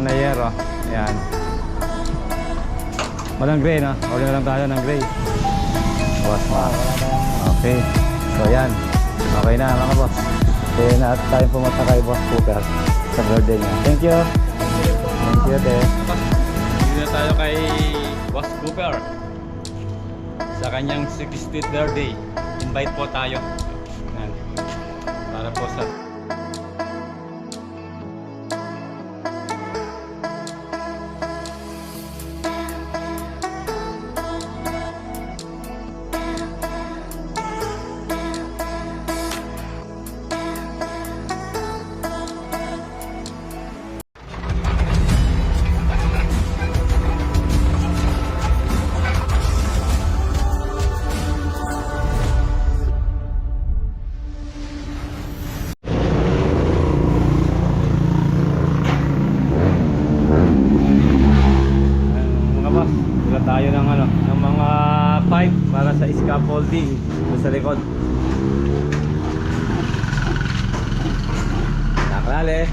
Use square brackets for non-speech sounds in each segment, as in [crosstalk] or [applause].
Spanayero. Ayan. Walang gray, no? Order na lang tayo ng gray. Boss, ma. Okay. So, ayan. Okay na, mga boss. Kaya na at tayo pumunta kay Boss Cooper sa birthday niya. Thank you. Thank you, te. Dito na tayo kay Boss Cooper. Sa kanyang 60th birthday. Invite po tayo. Ayan. Para po sa tayo ng ano, ng mga pipe para sa scaffolding sa likod. Nakalali.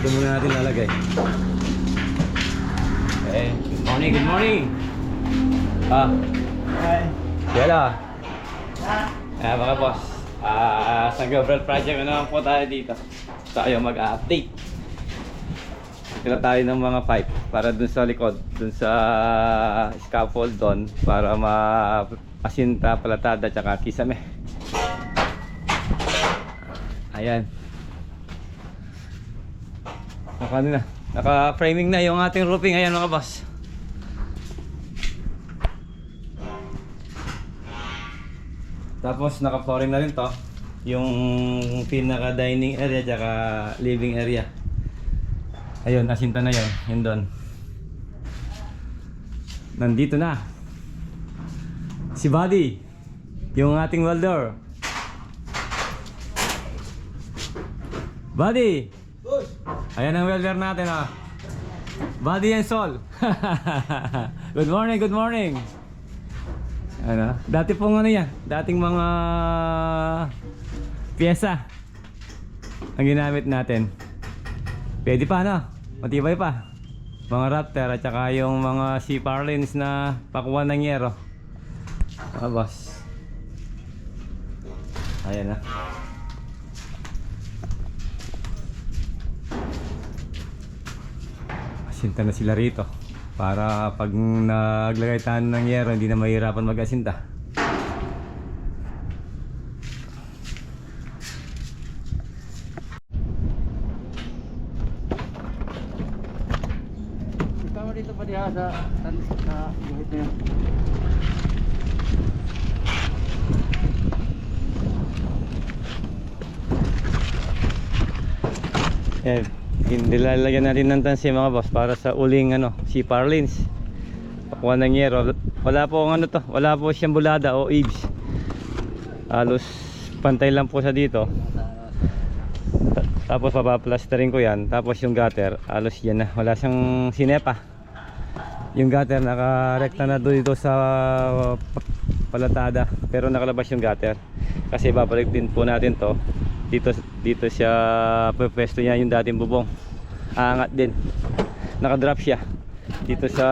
Doon muna natin lalagay. Okay. Good morning, good morning. Ah. Hi. Yala. Ah, mga boss. Ah, sa Gabriel Project, ano naman po tayo dito? Tayo mag-update. Kila tayo ng mga pipe para dun sa likod, dun sa scaffold doon para ma asinta, palatada, tsaka kisame. Ayan. Naka ano na, naka-framing na yung ating roofing. Ayan mga boss. Tapos naka-flooring na rin to. Yung pinaka dining area tsaka living area. Ayun, asinta na 'yon. Yun doon. Nandito na. Si Buddy. Yung ating welder. Buddy. Ayan ang welder natin ah. Buddy and Sol. [laughs] good morning, good morning. Ano? Dati pong ano yan, dating mga pyesa ang ginamit natin. Pwede pa no? Matibay pa. Mga Raptor at saka yung mga sea parlins na pakuha ng yero. Mga boss. Ayan na. Asinta na sila rito. Para pag naglagay tayo ng yero, hindi na mahirapan mag-asinta. Ikaw dito pa diha sa sa, guhit na yan. Eh, nilalagyan natin ng tansi mga boss para sa uling ano, si Parlins. Pakuha ng yero. Wala po ano to, wala po siyang bulada o eaves. Halos pantay lang po sa dito. Ta- Tapos papaplastering ko yan. Tapos yung gutter, halos yan na. Wala siyang sinepa. Yung gutter nakarekta na dito sa pa- palatada. Pero nakalabas yung gutter. Kasi babalik din po natin to. Dito dito siya pwesto niya yung dating bubong. Aangat din. Nakadrop siya. Dito sa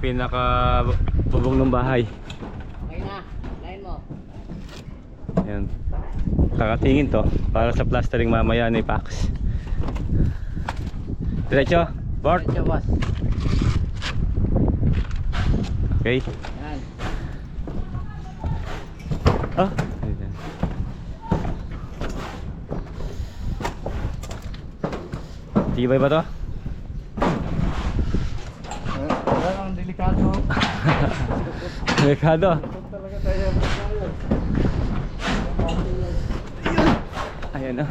pinaka bubong ng bahay. Okay na, line mo. Ayan. Kakatingin to para sa plastering mamaya ni Pax. Diretso, Bart. Diretso, boss. Okay. Yan. Oh. Ayan. Tibay ba to? Wala lang delikado. Delikado. Talaga tayo. Ayan na.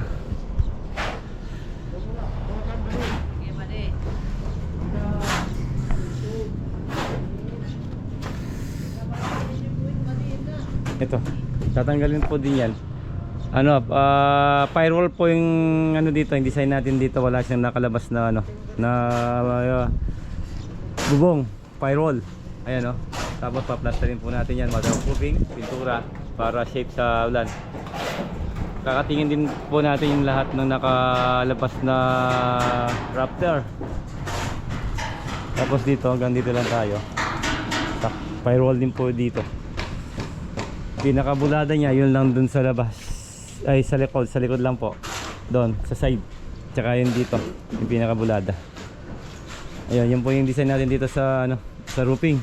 Ito. Tatanggalin po din yan. Ano, ah, firewall po yung ano dito, yung design natin dito wala siyang nakalabas na ano, na ah, bubong. firewall. Ayan o. Tapos paplasterin po natin yan. Waterproofing, pintura para safe sa ulan. Kakatingin din po natin yung lahat ng nakalabas na Raptor. Tapos dito, hanggang dito lang tayo. Firewall din po dito. Pinakabulada niya, yun lang dun sa labas. Ay, sa likod, sa likod lang po. Doon, sa side. Tsaka yun dito, yung pinakabulada. Ayun, yun po yung design natin dito sa ano, sa roofing.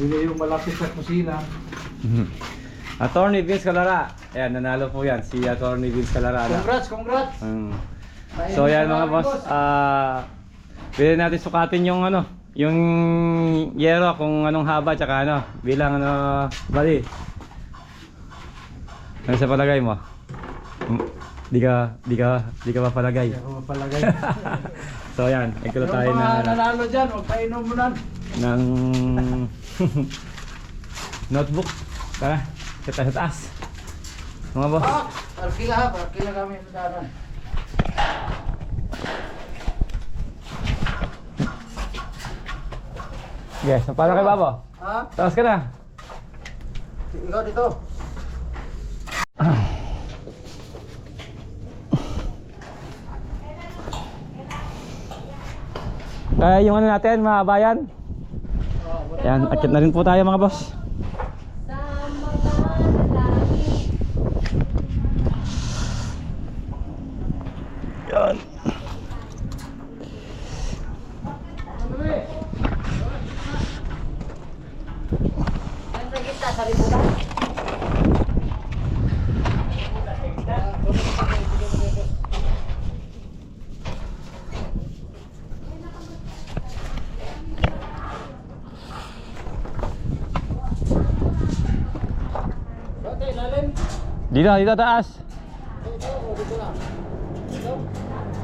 Yun yung malapit sa kusina. Attorney Vince Calara. Ayan, nanalo po yan. Si Attorney Vince Calara. Congrats, congrats! Mm. So yan mga boss, ah pwede natin sukatin yung ano, yung yero kung anong haba tsaka ano, bilang ano, bali. Ano sa palagay mo? Mm, Di ka, di ka, di ka mapalagay. Hindi ako mapalagay. [laughs] So yan, ikulo yung tayo mga na, nanalo dyan, huwag kainom mo lang. ng [laughs] notebook. Tara, kita sa taas. Mga boss. Ah, arkila ha, arkila kami sa Yes, paano kay Babo? Ha? Taas ka na. Ikaw dito. Kaya yung ano natin, mga bayan. Yan, akit na rin po tayo mga boss. Yan. Dito, dito taas.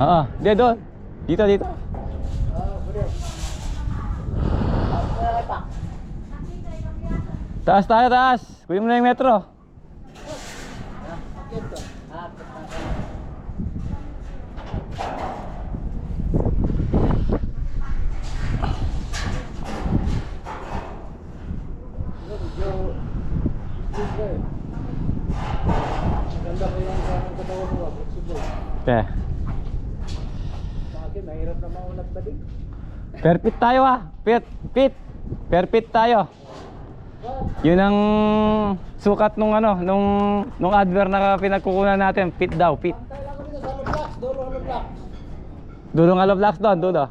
Oo, dito doon. Dito, dito. Taas tayo, taas. Kunin mo na yung metro. Ganda ko yung parang katawan mo, Sa akin, mahirap na maunat ba din? Perfect tayo ah. Pit, pit. Perfect tayo. Yun ang sukat nung ano, nung nung adver na pinagkukunan natin. Pit daw, pit. Dulong alo blocks doon, dulo.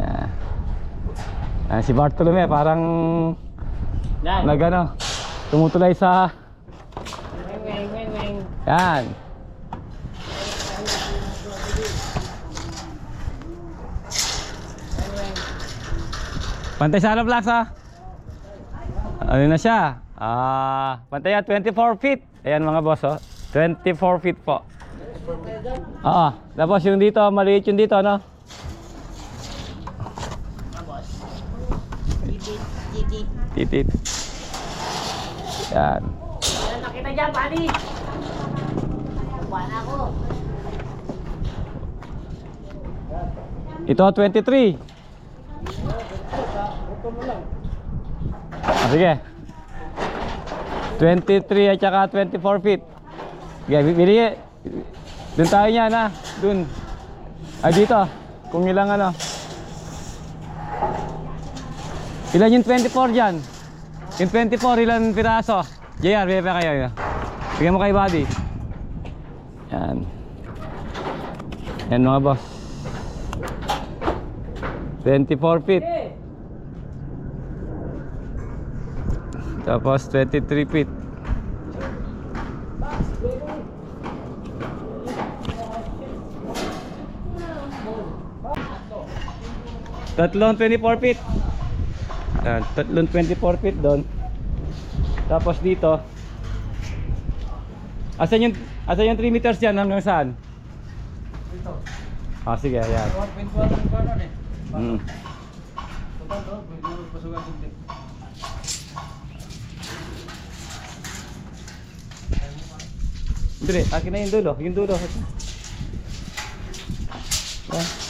Yeah. Ah, si Bartolome parang Yan. nag ano, tumutulay sa Yan. Pantay sa alo blocks ah. Ano na siya? Ah, pantay yan, 24 feet. Ayan mga boss oh. 24 feet po. Oo. Tapos yung dito, maliit yung dito, ano? Titit. Yan. Nakita dyan, buddy. Ito, 23. Ah, sige. 23 at saka 24 feet. Sige, bili. Doon tayo niyan, ha? Doon. Ay, dito. Kung ilang ano. Ilan yung 24 dyan? Yung 24, ilan piraso? JR, bebe kayo. Bigyan mo kay buddy. Yan. Yan mga boss. 24 feet. Tapos 23 feet. Tatlong 24 feet. Yan, tatlong 24 feet doon. Tapos dito. Asan yung asan yung 3 meters diyan hanggang saan? Dito. Ah sige, yan. 1.1 ang kanon eh. Mm. Total to, pasukan. Dre, akin na yung dulo. Yung dulo. Yan. Ah.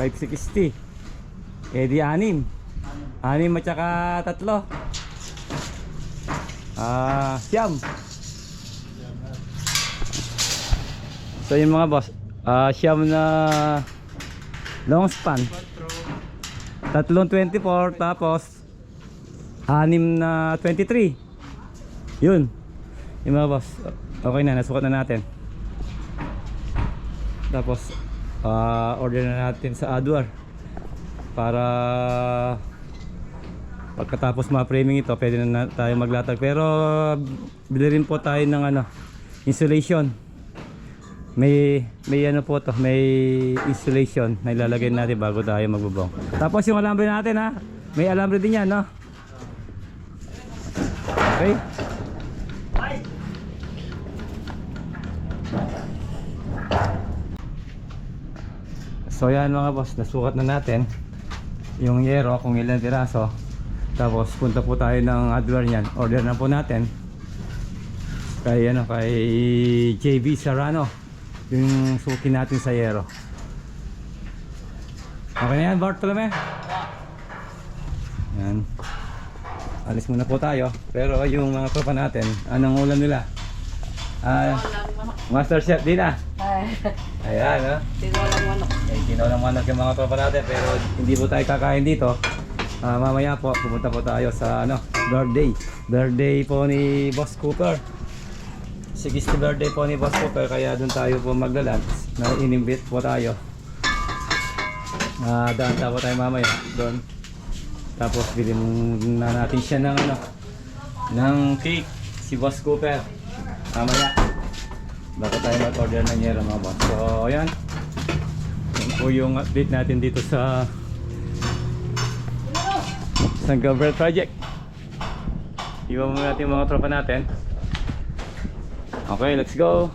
560. Eh di anim. Anim at saka tatlo. Ah, siyam. So yun mga boss, ah siyam na long span. Tatlong 24 tapos anim na 23. Yun. Yung mga boss. Okay na, nasukat na natin. Tapos ah, order na natin sa Adwar para pagkatapos ma-framing ito pwede na, na tayo maglatag. Pero bili rin po tayo ng ano insulation. May may ano po to may insulation na ilalagay natin bago tayo magbubong. Tapos yung alambre natin ha? May alambre din yan no? Okay So yan mga boss, nasukat na natin yung yero kung ilang piraso. Tapos punta po tayo ng hardware niyan. Order na po natin kay ano kay JB Serrano yung suki natin sa yero. Okay na yan Bartolome? Yan. Alis muna po tayo. Pero yung mga tropa natin, anong ulam nila? Ah, Master Chef Dina. Ayan, ha? Tinolang manok. Eh, tinolang manok yung mga tropa natin pero hindi po tayo kakain dito. Ah, mamaya po pupunta po tayo sa ano, birthday. Birthday po ni Boss Cooper. 60th birthday po ni Boss Cooper kaya doon tayo po maglalunch. Na inimbit po tayo. Ah, daan tayo tayo mamaya doon. Tapos bilhin na natin siya ng ano, ng cake si Boss Cooper. Mamaya. Bago tayo mag-order ng yero mga boss. So, ayan. Po yung update natin dito sa sa Gabriel Project. Iwan muna natin mga tropa natin. Okay, let's go.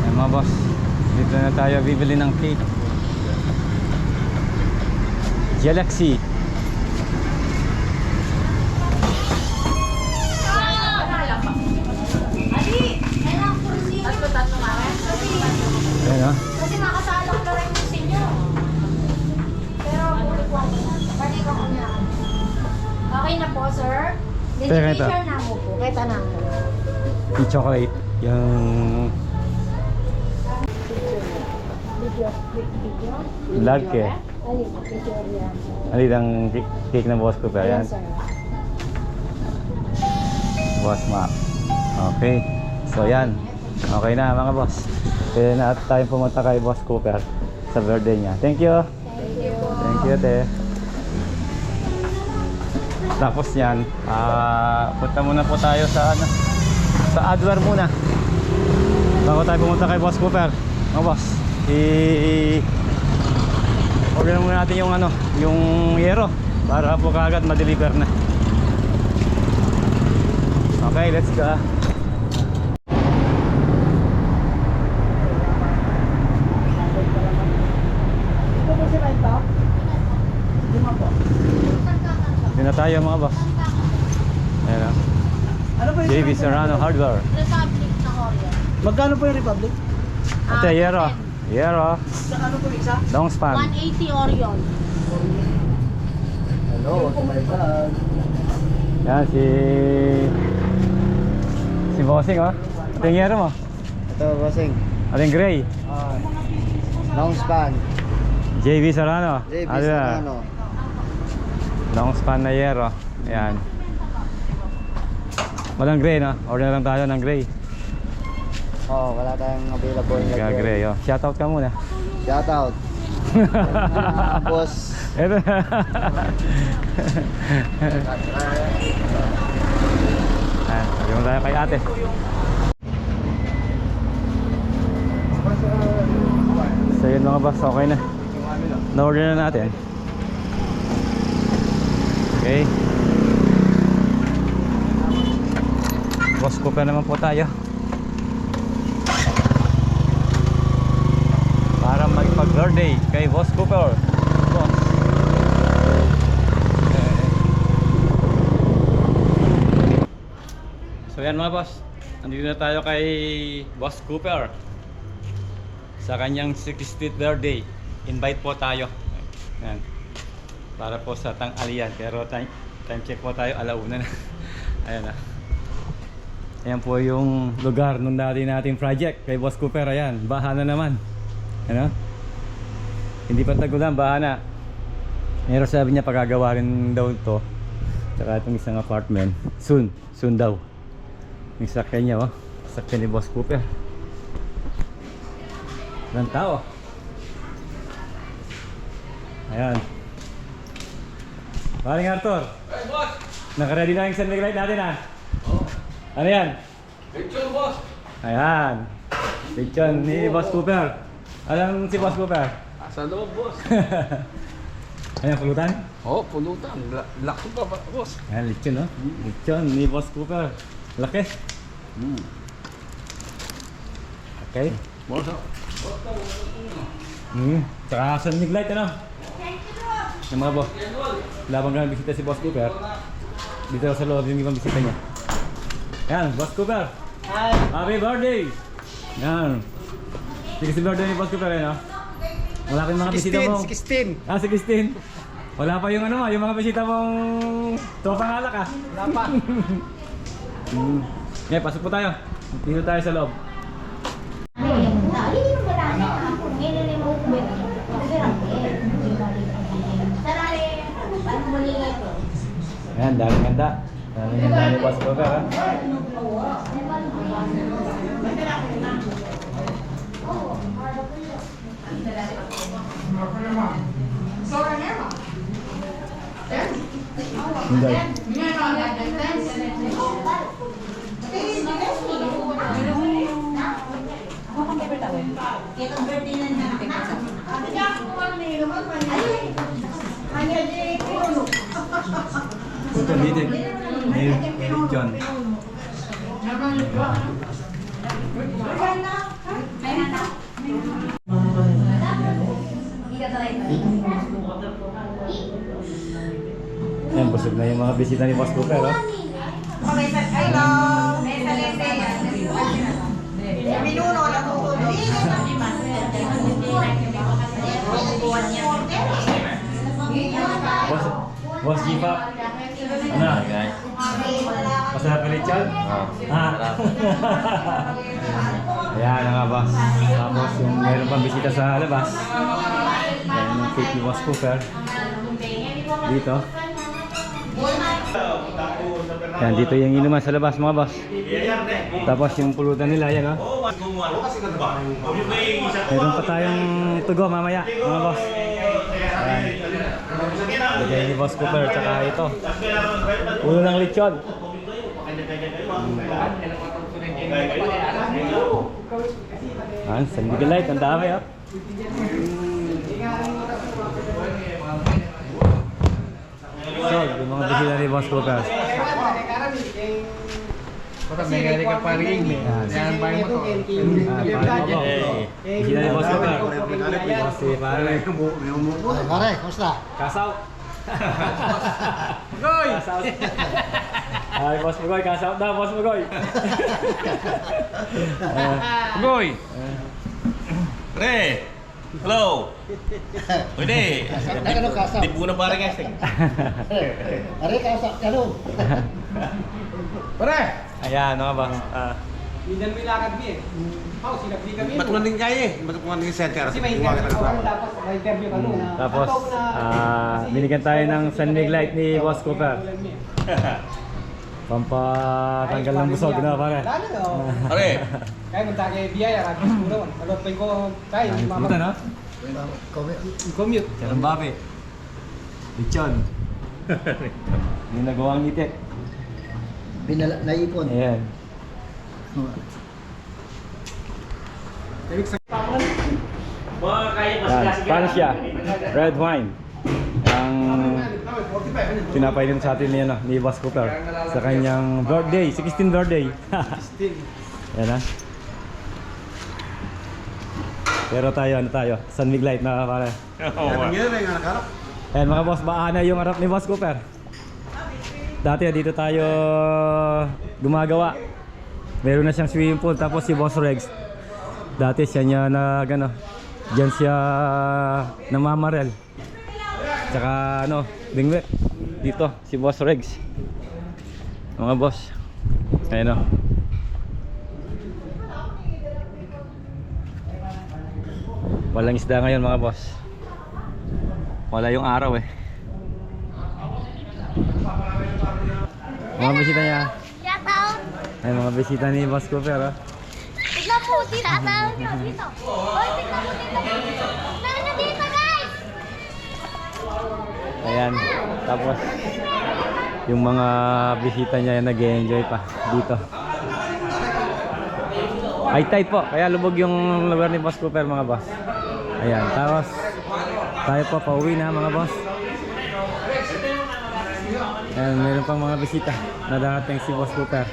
Ayan mga boss, dito bibili ng cake. Galaxy. Ayan. Kasi nakasalak na rin yung sinyo. Pero muli po ako. Pwede ka ko niya. Okay na po, sir. Teka, ito. Dedication na mo po. Kita na mo. Yung chocolate. Yung Vlog eh. Picture yan. Alin ang cake, na boss ko pa yan. Boss Mac. Okay. So yan. Okay na mga boss. Pwede na at tayo pumunta kay Boss Cooper sa birthday niya. Thank you. Thank you. Thank you, te. Tapos yan, ah punta muna po tayo sa ano, sa Adwar muna. Bago tayo pumunta kay Boss Cooper. Mga boss, i order muna natin yung ano, yung yero para po kaagad ma-deliver na. Okay, let's go. Dito na tayo mga boss. Ayan o. Ano po JB Serrano Hardware. Republic na Korea. Magkano po yung Republic? Ate, yero. Yero. Sa ano po isa? Long span. 180 Orion. Hello, my God. Yan si si Bossing oh. Ito yung yero mo. Ito, bossing. Aling Gray. Ah, long span. JB Serrano. JB Ano yan? Serrano. Long span na yero. Ayan. Walang gray no? Order lang tayo ng gray. Oh, wala tayong available na Ga gray oh. Shoutout ka muna. Shout out. [laughs] Boss Ito. ah, yung tayo kay ate. So yun mga boss, okay na. Na-order na natin. Okay. Boss ko pa naman po tayo. Para magpag-birthday kay Boss Cooper. Boss. So yan mga boss. Andito na tayo kay Boss Cooper. Sa kanyang 60th birthday. Invite po tayo. Yan. Para po sa tang-alian. Pero time, time check po tayo. Alauna na. [laughs] Ayan na. Ayan po yung lugar nung dati nating project kay Boss Cooper. Ayan. Baha na naman. Ano? Hindi pa tagulan, baha na. Pero sabi niya pagagawa rin daw to. Tsaka itong isang apartment. Soon. Soon daw. Yung sakyan niya oh. Sakyan ni Boss Cooper. Ilang tao. Ayan. Paring Arthur. Hey, boss! Nakaready na yung San Miguel natin ah. Ano yan? Picture, boss! Ayan. Picture ni Boss Cooper. Alam si Boss Cooper? Sa loob, boss. [laughs] Ayan, pulutan. Oh, pulutan. La- Laki pa ba, boss? Ayan, lechon no? Lechon ni Boss Cooper. Laki. Hmm. Okay. Boss, oh. Hmm. Tsaka San Miguel ano? Yung mga boss. Wala bang ganang bisita si Boss Cooper? Dito sa loob yung ibang bisita niya. Ayan, Boss Cooper. Hi. Happy birthday! Yan. Sige si birthday ni Boss Cooper eh, no? Wala kang mga bisita mo. 16. Ah, si Christine. Wala pa yung ano, yung mga bisita mong tropang alak ah. Wala pa. [laughs] Hmm. Okay, pasok po tayo. Dito tayo sa loob. Ayan, dami ganda. Dami ganda ni Boss Cooper ah. Hindi. Ito dito. May may John. Busog na yung mga bisita ni Boss Cooper, oh. Boss, Boss G-Pop. Ano? Masarap ka lechon? Ah. [laughs] Ayan na nga boss. Tapos yung meron pang bisita sa labas. Ayan yung cake ni Boss Cooper. Dito. Ayan, dito yung inuman sa labas mga boss. Tapos yung pulutan nila, yan oh. Meron pa tayong tugo mamaya, mga boss. Ayan. Bigay ni Boss Cooper, tsaka ito. Ulo ng lechon. Ayan, San Miguel Light, ang dami oh. So, yung mga bisita ni Boss Cooper. Basta may gali ka pa rin eh. Yan ba yung motor? Ah, pare, Hey, bisita ni Boss si pare. Pare, kumusta? Kasaw. [laughs] Goy! Ay, Boss Mugoy, kasaw na, Boss Mugoy. Ah, [laughs] Goy! Pre! Hello! [laughs] Pwede! Nagano ka sa? Di po na pare guys. Pare, ka sa ano? Pare! Ayan, mga boss. Ah, Mindan mo ilakad mi eh. Pao, sinabli kami. Mo din kaya eh? Mo din center? Kasi may interview ka lang, tapos may interview ka nun. tapos, ah, kasi- binigyan tayo ng San Miguel Light ni Boss Cooper. [laughs] Pampatanggal ng busog na, pare. Lalo no. Pare! Kaya magta kay biyaya, rabi siguro. Kalot pa ko, kaya Ay, yung puta, no? Commute. Charang babi. Lechon. Yung nagawang itik. Binala, naipon. Ayan. Mga kaya mas paano siya? Red wine. Pinapainom sa atin ni, ano, ni Boss Cooper sa kanyang birthday, 16th birthday. [laughs] Yan ha. Pero tayo, ano tayo? San Miglite na pare. Yung anak-anak. Ayan mga boss, baana yung harap ni Boss Cooper. Dati dito tayo gumagawa. Meron na siyang swimming pool tapos si Boss Rex. Dati siya niya na gano. Diyan siya namamarel. Tsaka ano, bingwe. Dito si Boss Rex. Mga boss. Ayan o. Walang isda ngayon mga boss. Wala yung araw eh. Mga bisita niya. Shout out! Ay, mga bisita ni Boss Cooper ah. Tignan po, shout out nyo dito. Hoy, tignan mo dito. Dito, Ayan. Tapos, yung mga bisita niya nag enjoy pa dito. High tide po, kaya lubog yung lugar ni Boss Cooper mga boss. Ayan, tapos tayo po pauwi na mga boss. Ayan, meron pang mga bisita na darating si Boss Cooper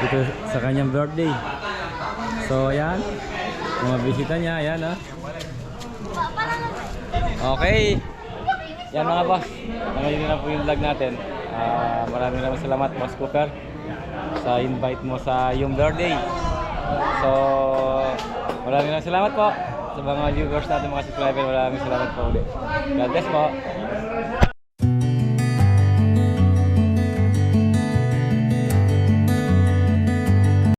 dito sa kanyang birthday. So, ayan, mga bisita niya, ayan ah. Okay. Yan mga boss. Nangayon na po yung vlog natin. Ah, maraming maraming salamat Boss Cooper sa invite mo sa yung birthday. So, maraming maraming salamat po sa mga viewers natin mga subscriber. Maraming salamat po ulit. God bless po.